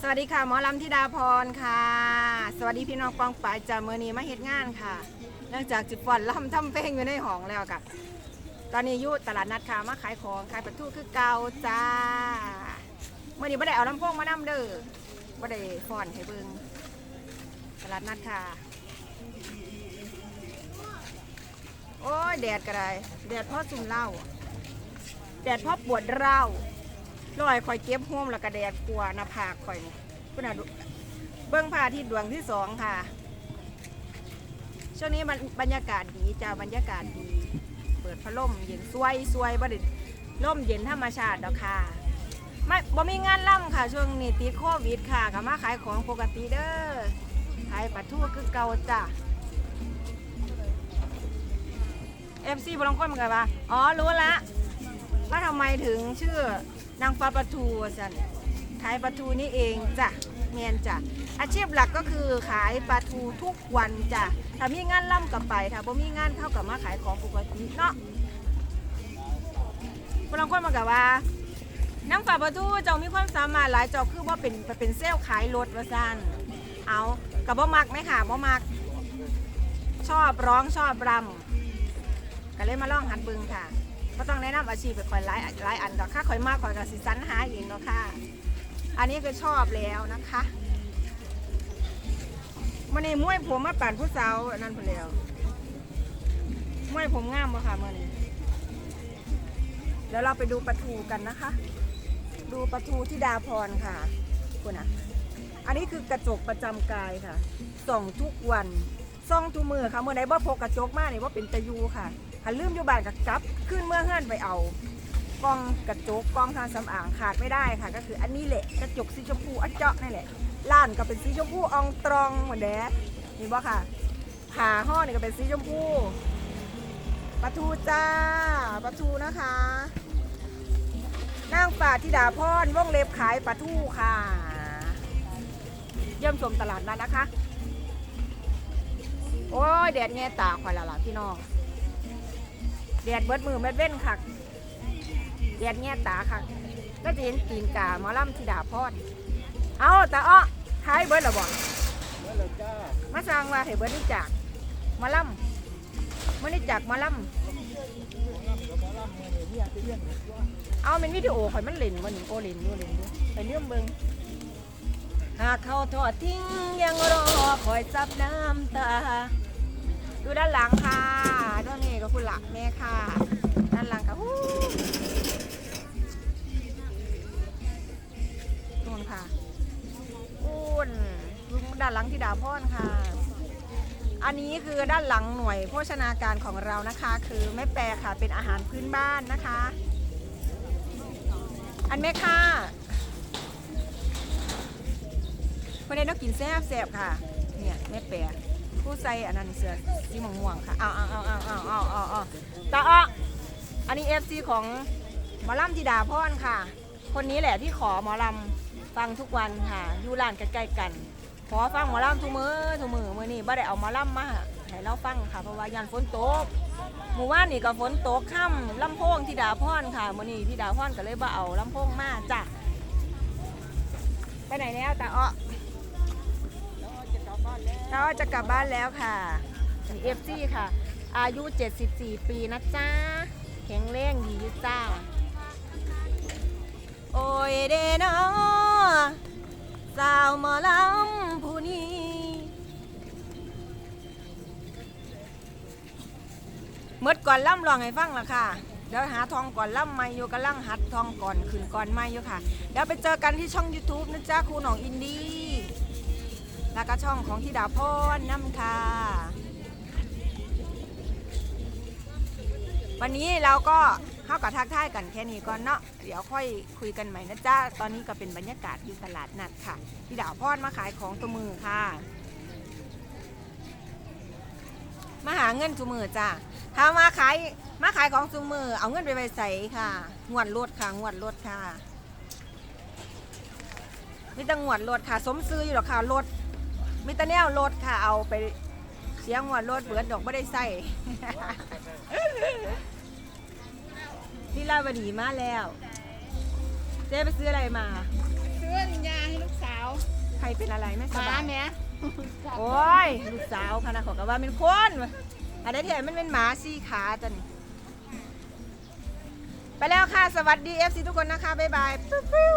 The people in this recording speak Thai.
สวัสดีค่ะหมอลำธิดาพรค่ะ สวัสดีพี่น้องกองป่ายจากเมือนีมาเฮ็ดงานค่ะ เนื่องจากจิบฟอนลำทำเพลงอยู่ในห้องแล้วค่ะ ตอนนี้อยู่ตลาดนัดค่ะมาขายของขายปลาทูคือเก่าจ้าเมื่อนี้ไม่ได้เอาลำโพงมานำเด้อไม่ได้ฟอนให้เบิ่งตลาดนัดค่ะ โอ้ยแดดก็ได้แดดพราะซุ่มเหล้าแดดพราะปวดเร้า ลอยคอยเก็บห่วมแล้วก็แดดกลัวหน้าผากคอยนี่คุณน่ะดูเบิ้องพาทิตย์ดวงที่สองค่ะ ช่วงนี้มันบรรยากาศดีจ้าบรรยากาศดี เปิดพัดลมเย็นสวยสวยบด้ลมเย็นธรรมชาติดอกค่ะไม่บ่มีงานล่ำค่ะ ช่วงนี้ติดโควิดค่ะก็มาขายของปกติเด้อขายปลาทูคือเก่าจ้ะ FC บางคนเมันก็ว่าอ๋อ รู้ละว่าทำไมถึงชื่อ นางฟ้าปลาทูสันขายปลาทูนี่เองจ้ะเมียนจ้ะอาชีพหลักก็คือขายปลาทูทุกวันจ้ะถ้ามีงานล่ำกับไปถ้าบ่มีงานเท่ากับมาขายของปกติเนาะบางคนมากับว่านางฟ้าปลาทูเจ้ามีความสามารถหลายเจ้าคือว่าเป็นเป็นเซลล์ขายรถว่าซันเอากับบ่มักไหมค่ะบ่มักชอบร้องชอบรำก็เลยมาล่องหัดบึงค่ะ ก็ต้องแนะนำอาชีพไปคอยไลายหลายอันดอกค่ะคอยมากคอยกับสิสันหาเองเนาะค่ะ อันนี้คือชอบแล้วนะคะมันนี่ม้วยผมมาปั่นผู้สาวอันนั่นไปแล้วม้วยผมงามบ่ค่ะมื่อนี้เดี๋ยวเราไปดูปลาทูกันนะคะ ดูปลาทูที่ดาพรค่ะคุณอะอันนี้คือกระจกประจำกายค่ะส่องทุกวันส่องทุกมือค่ะเมื่อไหนบ่พกกระจกมาเนี่ยว่าเป็นตะยูค่ะ หันลืมอยู่บ้านกับกลับขึ้นเมื่อเฮือนไปเอากล้องกระจกกล้องทางสำอางขาดไม่ได้ค่ะ ก็คืออันนี้แหละกระจกสีชมพูอัจเจาะนี่แหละล้านก็เป็นสีชมพูอองตรองเหมือนเด้นี่บ่ค่ะผาห่อนี่ก็เป็นสีชมพูปลาทูจ้าปลาทูนะคะนางป่าธิดาพรว่องเล็บขายปลาทูค่ะ เยี่ยมชมตลาดนั้นนะคะ โอ้ยแดดแง่ตาคอยละล่ะพี่น้อง แดดเบิดมือเม็ดเว้นคักแดดแง่ตาคักก็จะเห็นตีนกาหมอลำธิดาพรเอาแต่อ้อท้ายเบิดและบ่มาสร้างว่าให้เบิดนี่จากหมอลำมื่อนี่จากหมอลำเอาเป็นวิดีโอข่อยมันเล่นวันนี้โอเล่นอยู่เล่นอยู่ไปเรื่องเบิงหากเขาทอดทิ้งยังรอคอยซับน้ำตา ดูด้านหลังค่ะด้านนี้ก็คุณหลักแม่ค่ะ ด้านหลังค่ะฮู้นู่นค่ะอุ่นด้านหลังที่ดาพอนค่ะ อันนี้คือด้านหลังหน่วยโภชนาการของเรานะคะ คือแม่แปรค่ะเป็นอาหารพื้นบ้านนะคะ อันแม่ค่ะเพื่อนได้นกกินแซ่บแซ่บค่ะ เนี่ยแม่แปะ ผู้ใส่อันนั้นเสือสีม่วงๆค่ะเอาเอาเอาเอาเอาเอาเอาเอาตาอ้ออันนี้เอฟซีของหมอลำธิดาพรค่ะ คนนี้แหละที่ขอหมอลำฟังทุกวันค่ะอยู่ร้านใกล้ๆกัน ขอฟังหมอลำทุกมือทุกมือมือนี่บ่ได้เอาหมอลำมาให้เราฟังค่ะเพราะว่ายันฝนตกหมู่ว่านนี่ก็ฝนตกค่ำลำโพงธิดาพรค่ะมือนี่ธิดาพรก็เลยบ่เอาลำโพงมาจ้ะไปไหนแล้วตาอ้อ เราจะกลับบ้านแล้วค่ะเอฟซีค่ะ อายุ 74 ปีนะจ้าแข็งแรงดีจ้า โอ้ยเดนอสาวหมอลำผู้นี้เมื่อก่อนล่ำลองให้ฟังละค่ะเดี๋ยวหาทองก่อนล่ำไม่อยู่กำลังหัดทองก่อนขึ้นก่อนไม่อยู่ค่ะเดี๋ยวไปเจอกันที่ช่อง YouTube นะจ๊ะครูหนองอินดี้ แล้วก็ช่องของธิดาพรน้ำค่ะ วันนี้เราก็เข้ากับทักทายกันแค่นี้ก่อนเนาะเดี๋ยวค่อยคุยกันใหม่นะจ๊ะ ตอนนี้ก็เป็นบรรยากาศอยู่ตลาดนัดค่ะธิดาพรมาขายของตัวมือค่ะ มาหาเงินตัวมือจ้ะถ้ามาขายมาขายของตัวมือ เอาเงินไปไปใส่ค่ะ งวดรถค่ะ งวดรถค่ะมีแต่งวดรถค่ะ สมซื้ออยู่หรอกค่ะรถ มีแต่แนวรถค่ะเอาไปเสียงหัวรถเบิดดอกไม่ได้ใส่ ที่ลาวดีมาแล้ว เจ๊ไปซื้ออะไรมา ซื้อยาให้ลูกสาวใครเป็นอะไรไม่สหมาบายแม่โอ้ยลูกสาวพะนะเขอกว่าเป็นคนวะอันนี้ที่ไหนมันเป็นหมาสี่ขาจ้ะนี่ไปแล้วค่ะ สวัสดี FC ทุกคนนะคะ บ๊ายบายปิ๊วปิ๊ว